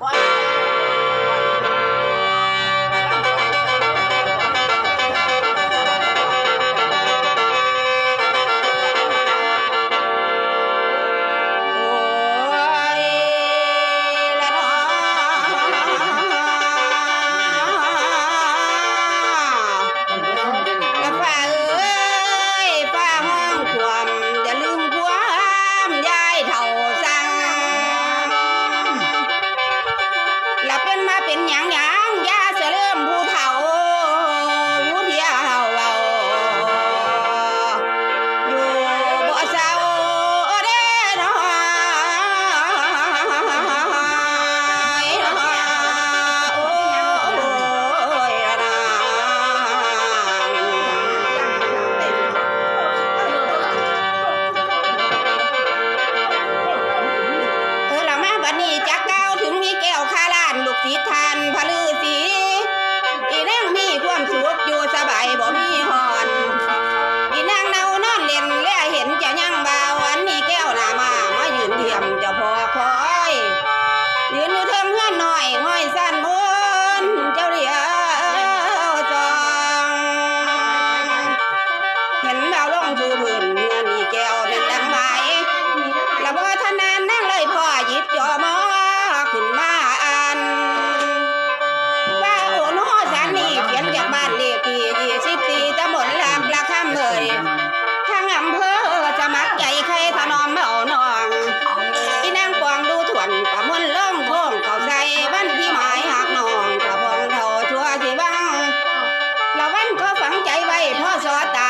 โอนพลือสี อีนั่งมีความสุขอยู่สบายบ่มีหอน อีนางเนานอนเล่นและเห็นจะยังบาวอันนี้แก้วนามามายืนเทียมเจะพอคอยยืนอยู่เทิงเงื่อนหน่อยห้อยสั้นโอนเจ้าเดียวจองเห็นบาวลงคือพื้นเงื่อนมีแก้วเป็นดังใบแล้วพอทนานนั่งเลยพ่อยิบจอมอ J